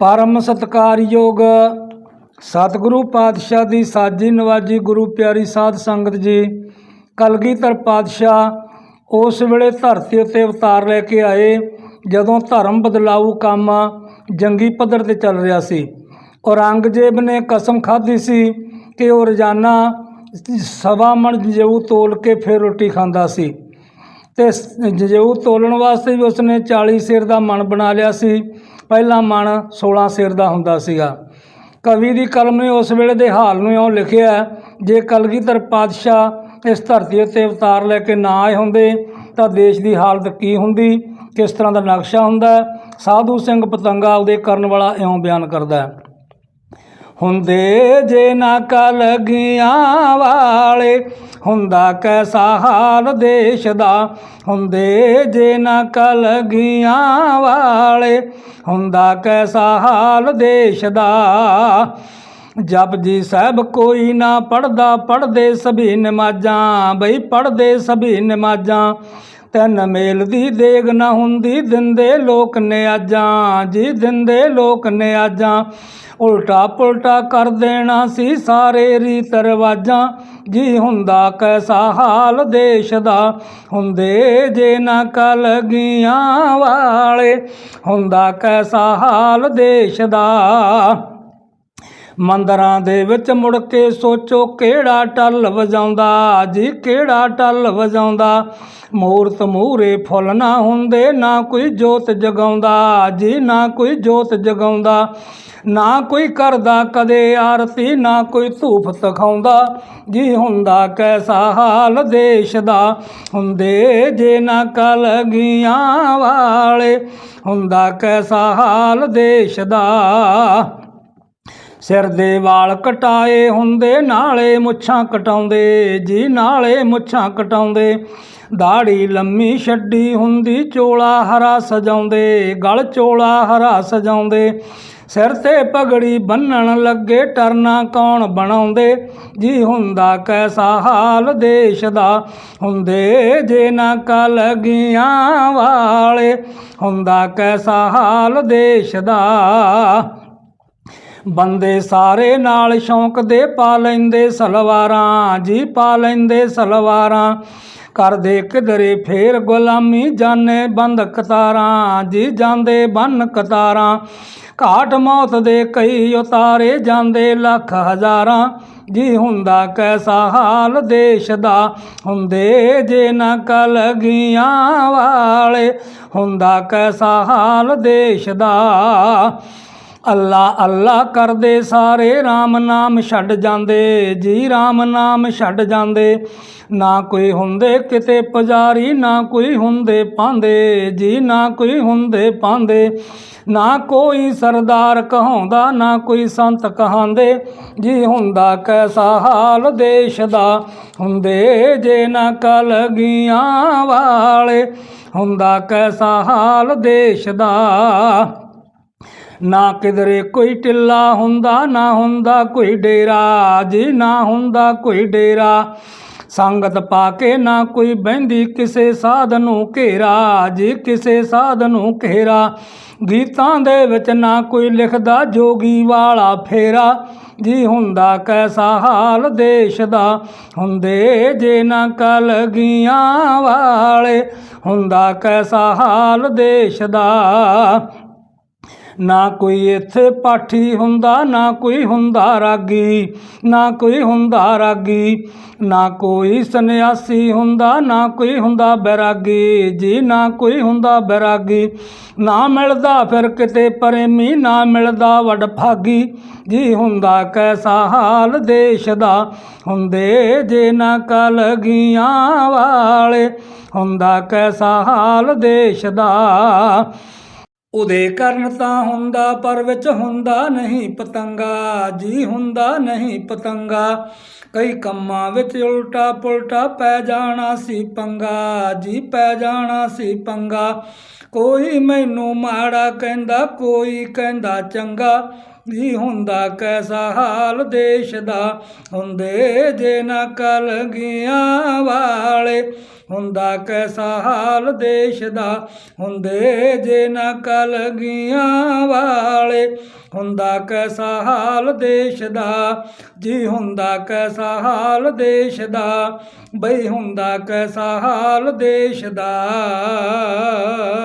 ਪਰਮ ਸਤਕਾਰਯੋਗ ਸਤਿਗੁਰੂ ਪਾਤਸ਼ਾਹ ਦੀ ਸਾਜੀ ਨਵਾਜੀ ਗੁਰੂ ਪਿਆਰੀ ਸਾਧ ਸੰਗਤ ਜੀ, ਕਲਗੀਧਰ ਪਾਤਸ਼ਾਹ ਉਸ ਵੇਲੇ ਧਰਤੀ ਉੱਤੇ ਅਵਤਾਰ ਲੈ ਕੇ ਆਏ, ਜਦੋਂ ਧਰਮ ਬਦਲਾਊ ਕੰਮ ਜੰਗੀ ਪੱਧਰ ਤੇ ਚੱਲ ਰਿਹਾ ਸੀ। ਔਰੰਗਜ਼ੇਬ ਨੇ ਕਸਮ ਖਾਧੀ ਸੀ ਕਿ ਉਹ ਰੋਜ਼ਾਨਾ ਸਵਾ ਮਣ ਜੇਊ ਤੋਲ ਕੇ ਫਿਰ ਰੋਟੀ ਖਾਂਦਾ ਸੀ ਤੇ ਸ- ਜੇਊ ਤੋਲਣ ਵਾਸਤੇ ਵੀ ਉਸਨੇ 40 ਸਿਰ ਦਾ ਮਣ ਬਣਾ ਲਿਆ ਸੀ। ਪਹਿਲਾ ਮਨ 16 ਸਿਰ ਦਾ ਹੁੰਦਾ ਸੀਗਾ। ਕਵੀ ਦੀ ਕਲਮ ਨੇ ਉਸ ਵੇਲੇ ਦੇ ਹਾਲ ਨੂੰ ਇਉਂ ਲਿਖਿਆ, ਜੇ ਕਲਗੀਧਰ ਪਾਤਸ਼ਾਹ ਇਸ ਧਰਤੀ ਉੱਤੇ ਅਵਤਾਰ ਲੈ ਕੇ ਨਾ ਆਏ ਹੁੰਦੇ, ਤਾਂ ਦੇਸ਼ ਦੀ ਹਾਲਤ ਕੀ ਹੁੰਦੀ? ਕਿਸ ਤਰ੍ਹਾਂ ਦਾ ਨਕਸ਼ਾ ਹੁੰਦਾ? ਸਾਧੂ ਸਿੰਘ ਪਤੰਗਾ ਉਹਦੇ ਕਰਨ ਵਾਲਾ ਇਉਂ ਬਿਆਨ ਕਰਦਾ ਹੈ। ਹੁੰਦੇ ਜੇ ਨਾ ਕਲਗੀਆਂ ਵਾਲੇ, ਹੁੰਦਾ ਕੈਸਾ ਹਾਲ ਦੇਸ਼ ਦਾ? ਹੁੰਦੇ ਜੇ ਨਾ ਕਲਗੀਆਂ ਵਾਲੇ, ਹੁੰਦਾ ਕੈਸਾ ਹਾਲ ਦੇਸ਼ ਦਾ? ਜਪਜੀ ਸਾਹਿਬ ਕੋਈ ਨਾ ਪੜਦਾ ਪੜਦੇ ਸਭੀ ਨਮਾਜ਼ਾਂ, ਬਈ ਪੜਦੇ ਸਭੀ ਨਮਾਜ਼ਾਂ। ਤੈਨ ਮੇਲ ਦੀ ਦੇਗ ਨਾ ਹੁੰਦੀ, ਦਿੰਦੇ ਲੋਕ ਨਿਆਜਾਂ ਜੀ ਦਿੰਦੇ ਲੋਕ ਨਿਆਜਾਂ ਉਲਟਾ ਪੁਲਟਾ ਕਰ ਦੇਣਾ ਸੀ ਸਾਰੇ ਰੀਤ ਰਿਵਾਜ਼ਾਂ। ਜੀ ਹੁੰਦਾ ਕੈਸਾ ਹਾਲ ਦੇਸ਼ ਦਾ? ਹੁੰਦੇ ਜੇ ਨਾ ਕਲਗੀਆਂ ਵਾਲੇ, ਹੁੰਦਾ ਕੈਸਾ ਹਾਲ ਦੇਸ਼ ਦਾ? ਮੰਦਰਾਂ ਦੇ ਵਿੱਚ ਮੁੜ ਕੇ ਸੋਚੋ ਕਿਹੜਾ ਟੱਲ ਵਜਾਉਂਦਾ ਜੀ ਕਿਹੜਾ ਟੱਲ ਵਜਾਉਂਦਾ। ਮੂਰਤ ਮੂਰੇ ਫੁੱਲ ਨਾ ਹੁੰਦੇ, ਨਾ ਕੋਈ ਜੋਤ ਜਗਾਉਂਦਾ ਜੀ ਨਾ ਕੋਈ ਜੋਤ ਜਗਾਉਂਦਾ। ਨਾ ਕੋਈ ਕਰਦਾ ਕਦੇ ਆਰਤੀ, ਨਾ ਕੋਈ ਧੂਫ ਤਖਾਉਂਦਾ। ਜੀ ਹੁੰਦਾ ਕੈਸਾ ਹਾਲ ਦੇਸ਼ ਦਾ? ਹੁੰਦੇ ਜੇ ਨਾ ਕਲਗੀਆਂ ਵਾਲੇ, ਹੁੰਦਾ ਕੈਸਾ ਹਾਲ ਦੇਸ਼ ਦਾ? ਸਿਰ ਦੇ ਵਾਲ ਕਟਾਏ ਹੁੰਦੇ, ਨਾਲੇ ਮੁੱਛਾਂ ਕਟਾਉਂਦੇ, ਜੀ ਨਾਲੇ ਮੁੱਛਾਂ ਕਟਾਉਂਦੇ। ਦਾੜੀ ਲੰਮੀ ਛੱਡੀ ਹੁੰਦੀ, ਚੋਲਾ ਹਰਾ ਸਜਾਉਂਦੇ, ਗਲ ਚੋਲਾ ਹਰਾ ਸਜਾਉਂਦੇ। ਸਿਰ ਤੇ ਪਗੜੀ ਬੰਨਣ ਲੱਗੇ, ਟਰਨਾ ਕੌਣ ਬਣਾਉਂਦੇ? ਜੀ ਹੁੰਦਾ ਕੈਸਾ ਹਾਲ ਦੇਸ਼ ਦਾ? ਹੁੰਦੇ ਜੇ ਨਾ ਕਲਗੀਆਂ ਵਾਲੇ, ਹੁੰਦਾ ਕੈਸਾ ਹਾਲ ਦੇਸ਼ ਦਾ? ਬੰਦੇ ਸਾਰੇ ਨਾਲ ਸ਼ੌਂਕ ਦੇ ਪਾ ਲੈਂਦੇ ਸਲਵਾਰਾਂ, ਜੀ ਪਾ ਲੈਂਦੇ ਸਲਵਾਰਾਂ। ਕਰਦੇ ਕਿਧਰੇ ਫੇਰ ਗੁਲਾਮੀ ਜਾਣੇ ਬੰਦ ਕਤਾਰਾਂ, ਜੀ ਜਾਂਦੇ ਬੰਨ ਕਤਾਰਾਂ। ਘਾਟ ਮੌਤ ਦੇ ਕਈ ਉਤਾਰੇ ਜਾਂਦੇ ਲੱਖ ਹਜ਼ਾਰਾਂ। ਜੀ ਹੁੰਦਾ ਕੈਸਾ ਹਾਲ ਦੇਸ਼ ਦਾ, ਹੁੰਦੇ ਜੇ ਨਾ ਕਲਗੀਆਂ ਵਾਲੇ। ਹੁੰਦਾ ਕੈਸਾ ਹਾਲ ਦੇਸ਼ ਦਾ ਅੱਲਾ ਅੱਲਾ ਕਰਦੇ ਸਾਰੇ RAM ਨਾਮ ਛੱਡ ਜਾਂਦੇ, ਜੀ RAM ਨਾਮ ਛੱਡ ਜਾਂਦੇ। ਨਾ ਕੋਈ ਹੁੰਦੇ ਕਿਤੇ ਪੁਜਾਰੀ, ਨਾ ਕੋਈ ਹੁੰਦੇ ਪਾਉਂਦੇ ਜੀ ਨਾ ਕੋਈ ਹੁੰਦੇ ਪਾਉਂਦੇ ਨਾ ਕੋਈ ਸਰਦਾਰ ਕਹਾਉਂਦਾ, ਨਾ ਕੋਈ ਸੰਤ ਕਹਾਂਦੇ। ਜੀ ਹੁੰਦਾ ਕੈਸਾ ਹਾਲ ਦੇਸ਼ ਦਾ? ਹੁੰਦੇ ਜੇ ਨਾ ਕਲਗੀਆਂ ਵਾਲੇ। ਹੁੰਦਾ ਕੈਸਾ ਹਾਲ ਦੇਸ਼ ਦਾ? ਨਾ ਕਿਧਰੇ ਕੋਈ ਟਿੱਲਾ ਹੁੰਦਾ, ਨਾ ਹੁੰਦਾ ਕੋਈ ਡੇਰਾ। ਜੀ ਨਾ ਹੁੰਦਾ ਕੋਈ ਡੇਰਾ, ਸੰਗਤ ਪਾ ਕੇ ਨਾ ਕੋਈ ਬਹਿੰਦੀ ਕਿਸੇ ਸਾਧ ਨੂੰ ਘੇਰਾ। ਜੀ ਕਿਸੇ ਸਾਧ ਨੂੰ ਘੇਰਾ, ਗੀਤਾਂ ਦੇ ਵਿੱਚ ਨਾ ਕੋਈ ਲਿਖਦਾ ਜੋਗੀ ਵਾਲਾ ਫੇਰਾ। ਜੀ ਹੁੰਦਾ ਕੈਸਾ ਹਾਲ ਦੇਸ਼ ਦਾ, ਹੁੰਦੇ ਜੇ ਨਾ ਕਲਗੀਆਂ ਵਾਲੇ। ਹੁੰਦਾ ਕੈਸਾ ਹਾਲ ਦੇਸ਼ ਦਾ ਨਾ ਕੋਈ ਇੱਥੇ ਪਾਠੀ ਹੁੰਦਾ, ਨਾ ਕੋਈ ਹੁੰਦਾ ਰਾਗੀ, ਨਾ ਕੋਈ ਹੁੰਦਾ ਰਾਗੀ, ਨਾ ਕੋਈ ਸੰਨਿਆਸੀ ਹੁੰਦਾ, ਨਾ ਕੋਈ ਹੁੰਦਾ ਬੈਰਾਗੀ, ਜੀ ਨਾ ਕੋਈ ਹੁੰਦਾ ਬੈਰਾਗੀ, ਨਾ ਮਿਲਦਾ ਫਿਰ ਕਿਤੇ ਪ੍ਰੇਮੀ, ਨਾ ਮਿਲਦਾ ਵਡਭਾਗੀ ਜੀ ਹੁੰਦਾ ਕੈਸਾ ਹਾਲ ਦੇਸ਼ ਦਾ, ਹੁੰਦੇ ਜੇ ਨਾ ਕਲਗੀਆਂ ਵਾਲੇ, ਹੁੰਦਾ ਕੈਸਾ ਹਾਲ ਦੇਸ਼ ਦਾ ਉਹਦੇ ਕਰਨ ਤਾਂ ਹੁੰਦਾ, ਪਰ ਵਿੱਚ ਹੁੰਦਾ ਨਹੀਂ ਪਤੰਗਾ, ਜੀ ਹੁੰਦਾ ਨਹੀਂ ਪਤੰਗਾ। ਕਈ ਕੰਮਾਂ ਵਿੱਚ ਉਲਟਾ ਪੁਲਟਾ ਪੈ ਜਾਣਾ ਸੀ ਪੰਗਾ, ਜੀ ਪੈ ਜਾਣਾ ਸੀ ਪੰਗਾ। ਕੋਈ ਮੈਨੂੰ ਮਾੜਾ ਕਹਿੰਦਾ, ਕੋਈ ਕਹਿੰਦਾ ਚੰਗਾ। ਜੀ ਹੁੰਦਾ ਕੈਸਾ ਹਾਲ ਦੇਸ਼ ਦਾ, ਹੁੰਦੇ ਜੇ ਨਾ ਕਲਗੀਆਂ ਵਾਲੇ। ਹੁੰਦਾ ਕੈਸਾ ਹਾਲ ਦੇਸ਼ ਦਾ, ਹੁੰਦੇ ਜੇ ਨਾ ਕਲਗੀਆਂ ਵਾਲੇ। ਹੁੰਦਾ ਕੈਸਾ ਹਾਲ ਦੇਸ਼ ਦਾ, ਜੀ ਹੁੰਦਾ ਕੈਸਾ ਹਾਲ ਦੇਸ਼ ਦਾ, ਬਈ ਹੁੰਦਾ ਕੈਸਾ ਹਾਲ ਦੇਸ਼ ਦਾ।